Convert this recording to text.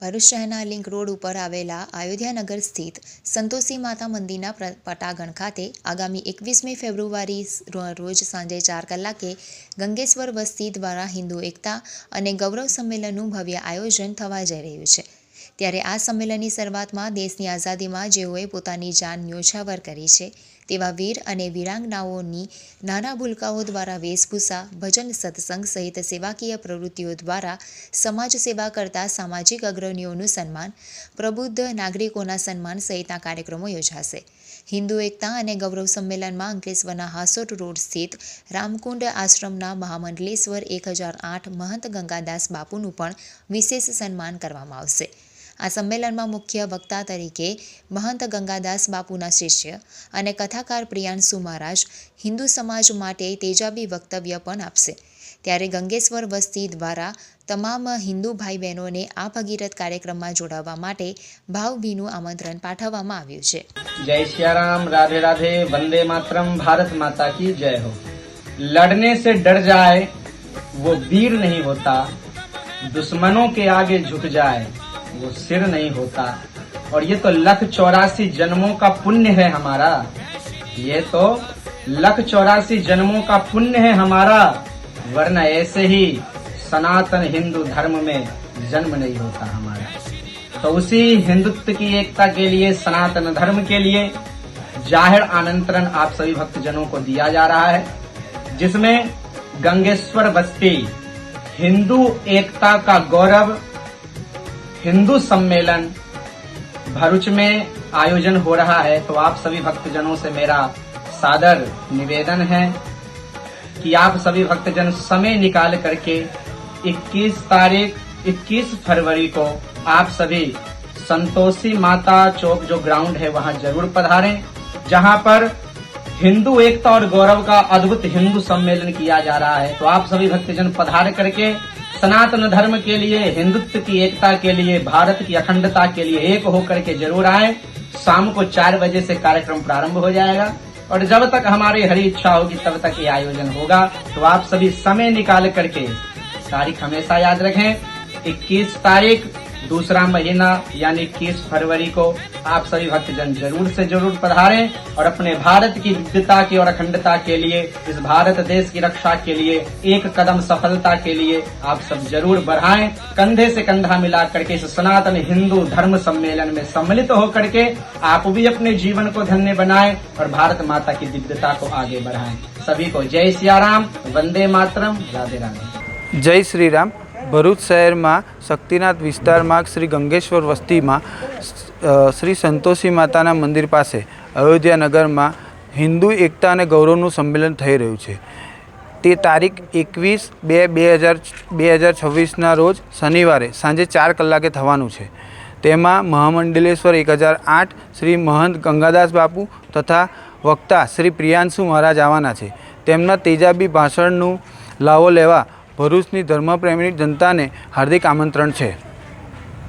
ભરૂચ શહેરના link road ઉપર આવેલા અયોધ્યાનગર સ્થિત સંતોષી માતા મંદિરના પટાગણ ખાતે આગામી એકવીસમી ફેબ્રુઆરી રોજ સાંજે ચાર કલાકે ગંગેશ્વર વસ્તી દ્વારા હિન્દુ એકતા અને ગૌરવ સંમેલનનું ભવ્ય આયોજન થવા જઈ રહ્યું છે. ત્યારે આ સંમેલનની શરૂઆતમાં દેશની આઝાદીમાં જેઓએ પોતાની જાન ન્યોછાવર કરી છે, તેવા વીર અને વીરાંગનાઓની નાના ભૂલકાઓ દ્વારા વેશભૂષા, ભજન સત્સંગ સહિત સેવાકીય પ્રવૃત્તિઓ દ્વારા સમાજ સેવા કરતા સામાજિક અગ્રણીઓનું સન્માન, પ્રબુદ્ધ નાગરિકોના સન્માન સહિતના કાર્યક્રમો યોજાશે. હિન્દુ એકતા અને ગૌરવ સંમેલનમાં અંકલેશ્વરના હાસોટ રોડ સ્થિત રામકુંડ આશ્રમના મહામંડલેશ્વર એક હજાર આઠ મહંત ગંગાદાસ બાપુનું પણ વિશેષ સન્માન કરવામાં આવશે. આ સંમેલનમાં મુખ્ય વક્તા તરીકે મહંત ગંગાદાસ બાપુના શિષ્ય અને કથાકાર પ્રિયાંશુ મહારાજ હિન્દુ સમાજ માટે તેજાબી વક્તવ્ય પણ આપશે ત્યારે ગંગેશ્વર વસ્તી દ્વારા તમામ હિન્દુ ભાઈ બહેનોને આ ભગીરથ કાર્યક્રમમાં જોડાવા માટે ભાવભીનું આમંત્રણ પાઠવવામાં આવ્યું છે जय सिया राम राधे राधे वंदे मातरम भारत माता की जय हो लड़ने से डर जाए वो वीर नहीं होता दुश्मनों के आगे झुक जाए वो सिर नहीं होता। और ये तो लख चौरासी जन्मों का पुण्य है हमारा। ये तो लख चौरासी जन्मों का पुण्य है हमारा। वरना ऐसे ही सनातन हिंदू धर्म में जन्म नहीं होता हमारा। तो उसी हिंदुत्व की एकता के लिए, सनातन धर्म के लिए ज़ाहिर आमंत्रण आप सभी भक्तजनों को दिया जा रहा है, जिसमें गंगेश्वर बस्ती, हिंदू एकता का गौरव हिंदू सम्मेलन भरूच में आयोजन हो रहा है तो आप सभी भक्तजनों से मेरा सादर निवेदन है कि आप सभी भक्तजन समय निकाल करके 21 तारीख 21 फरवरी को आप सभी संतोषी माता चौक जो ग्राउंड है, वहाँ ज़रूर पधारें, जहाँ पर हिंदू एकता और गौरव का अद्भुत हिंदू सम्मेलन किया जा रहा है। तो आप सभी भक्तजन पधार करके सनातन धर्म के लिए, हिंदुत्व की एकता के लिए, भारत की अखंडता के लिए एक होकर के ज़रूर आए। शाम को चार बजे से कार्यक्रम प्रारंभ हो जाएगा। और जब तक हमारी हरी इच्छा होगी, तब तक ये आयोजन होगा। तो आप सभी समय निकाल करके तारीख हमेशा याद रखें। 21 तारीख दूसरा महीना, यानी इक्कीस फरवरी को, आप सभी भक्तजन ज़रूर से ज़रूर पधारें और अपने भारत की विविधता की और अखंडता के लिए, इस भारत देश की रक्षा के लिए, एक कदम सफलता के लिए आप सब ज़रूर बढ़ाएँ। कंधे से कंधा मिला करके इस सनातन हिंदू धर्म सम्मेलन में सम्मिलित होकर के आप भी अपने जीवन को धन्य बनाए और भारत माता की दिव्यता को आगे बढ़ाए। सभी को जय सियाराम, वंदे मातरम, राधे राधे। जय श्री राम ભરૂચ શહેરમાં શક્તિનાથ વિસ્તારમાં શ્રી ગંગેશ્વર વસ્તીમાં શ્રી સંતોષી માતાના મંદિર પાસે અયોધ્યા નગરમાં હિન્દુ એકતા અને ગૌરવનું સંમેલન થઈ રહ્યું છે. તે તારીખ એકવીસ બે બે હજાર બે હજાર છવ્વીસના રોજ શનિવારે સાંજે ચાર કલાકે થવાનું છે. તેમાં મહામંડલેશ્વર એક હજાર આઠ, શ્રી મહંત ગંગાદાસ બાપુ તથા વક્તા શ્રી પ્રિયાંશુ મહારાજ આવવાના છે. તેમના તેજાબી ભાષણનું લાવો લેવા ભરૂચની ધર્મપ્રેમીની જનતાને હાર્દિક આમંત્રણ છે.